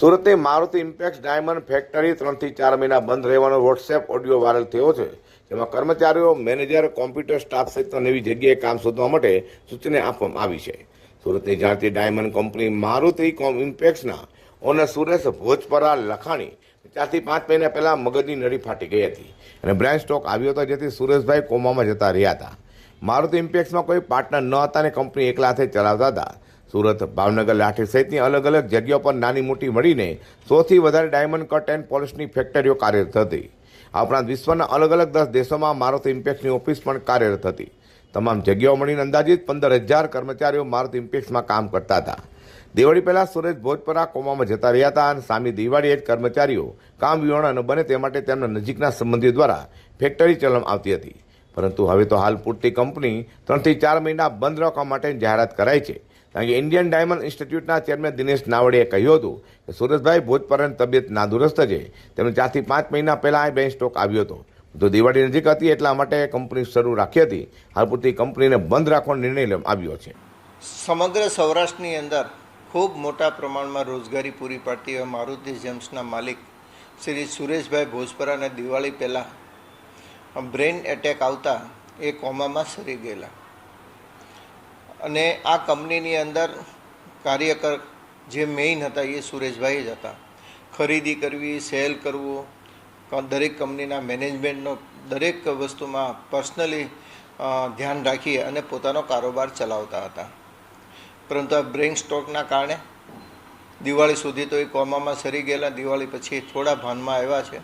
સુરતની Maruti ઇમ્પેક્સ diamond factory ત્રણથી ચાર મહિના બંધ રહેવાનો વોટ્સએપ ઓડિયો વાયરલ થયો છે, જેમાં કર્મચારીઓ, મેનેજર, કોમ્પ્યુટર સ્ટાફ સહિત નવી જગ્યાએ કામ શોધવા માટે સૂચના આપવામાં આવી છે. સુરતની જાણતી ડાયમંડ કંપની મારુતિ કોમ ઇમ્પેક્સના ઓનર સુરેશ ભોજપરા લખાણી, ચારથી પાંચ મહિના પહેલાં મગજની નળી ફાટી ગઈ હતી અને બ્રેન સ્ટોક આવ્યો હતો જેથી સુરેશભાઈ કોમામાં જતા રહ્યા હતા. મારુતિ ઇમ્પેક્સમાં કોઈ પાર્ટનર ન હતા અને કંપની એકલા હાથે ચલાવતા હતા. સુરત, ભાવનગર લાઠી સહિતની અલગ અલગ જગ્યાઓ પર નાની મોટી મળીને સૌથી વધારે ડાયમંડ કટ એન્ડ પોલિશની ફેક્ટરીઓ કાર્યરત હતી. આ ઉપરાંત વિશ્વના અલગ અલગ દસ દેશોમાં મારુતિ ઇમ્પેક્સની ઓફિસ પણ કાર્યરત હતી. તમામ જગ્યાઓ મળીને અંદાજિત પંદર હજાર કર્મચારીઓ મારુતિ ઇમ્પેક્સમાં કામ કરતા હતા. દિવાળી પહેલાં સુરેશ ભોજપરા કોમામાં જતા રહ્યા હતા અને સામી દિવાળીએ જ કર્મચારીઓ કામ ન બને તે માટે તેમના નજીકના સંબંધીઓ દ્વારા ફેક્ટરી ચલાવવામાં આવતી હતી. પરંતુ હવે તો હાલ પૂરતી કંપની ત્રણથી ચાર મહિના બંધ રાખવા માટે જાહેરાત કરાઈ છે. કારણ કે ઇન્ડિયન ડાયમંડ ઇન્સ્ટિટ્યૂટના ચેરમેન દિનેશ નાવડેએ કહ્યું હતું કે સુરેશભાઈ ભોજપરાની તબિયત નાદુરસ્ત છે. તેમને ચારથી પાંચ મહિના પહેલાં આ બેન સ્ટોક આવ્યો હતો. તો દિવાળી નજીક હતી એટલા માટે કંપની શરૂ રાખી હતી. હાલ પૂરતી કંપનીને બંધ રાખવાનો નિર્ણય લેવામાં આવ્યો છે. સમગ્ર સૌરાષ્ટ્રની અંદર ખૂબ મોટા પ્રમાણમાં રોજગારી પૂરી પાડતી હોય મારુતિ જેમ્સના માલિક શ્રી સુરેશભાઈ ભોજપરાને દિવાળી પહેલાં બ્રેઇન એટેક આવતા એ કોમામાં સરી ગયેલા. અને આ કંપનીની અંદર કાર્યકર જે મેઇન હતા એ સુરેશભાઈ જ હતા. ખરીદી કરવી સેલ કરવું દરેક કંપનીના મેનેજમેન્ટનો દરેક વસ્તુમાં પર્સનલી ધ્યાન રાખી અને પોતાનો કારોબાર ચલાવતા હતા. પરંતુ આ બ્રેઇન સ્ટ્રોકના કારણે દિવાળી સુધી તો એ કોમામાં સરી ગયેલા, દિવાળી પછી થોડા ભાનમાં આવ્યા છે.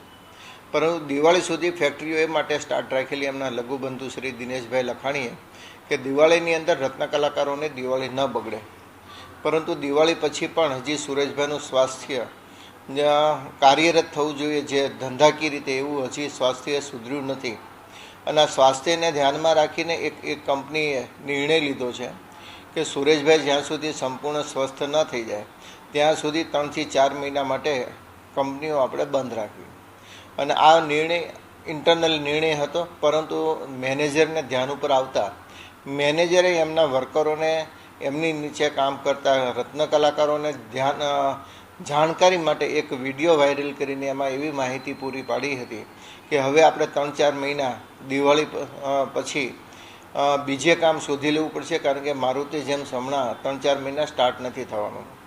પરંતુ દિવાળી સુધી ફેક્ટરીઓ એ માટે સ્ટાર્ટ રાખેલી એમના લઘુબંધુ શ્રી દિનેશભાઈ લખાણીએ કે દિવાળીની અંદર રત્ન કલાકારોને દિવાળી ન બગડે. પરંતુ દિવાળી પછી પણ હજી સુરેશભાઈનું સ્વાસ્થ્ય કાર્યરત થવું જોઈએ જે ધંધાકીય રીતે એવું હજી સ્વાસ્થ્ય સુધર્યું નથી. અને આ સ્વાસ્થ્યને ધ્યાનમાં રાખીને એક એક કંપનીએ નિર્ણય લીધો છે કે સુરેશભાઈ જ્યાં સુધી સંપૂર્ણ સ્વસ્થ ન થઈ જાય, ત્યાં સુધી ત્રણથી ચાર મહિના માટે કંપનીઓ આપણે બંધ રાખવી. અને આ નિર્ણય ઇન્ટરનલ નિર્ણય હતો, પરંતુ મેનેજરને ધ્યાન ઉપર આવતા મેનેજરે એમના વર્કરોને એમની નીચે કામ કરતા રત્ન કલાકારોને ધ્યાન જાણકારી માટે એક વીડિયો વાયરલ કરીને એમાં એવી માહિતી પૂરી પાડી હતી કે હવે આપણે ત્રણ ચાર મહિના દિવાળી પછી બીજે કામ શોધી લેવું પડશે કારણ કે મારુતિ જેમ હમણાં ત્રણ ચાર મહિના સ્ટાર્ટ નથી થવાનું.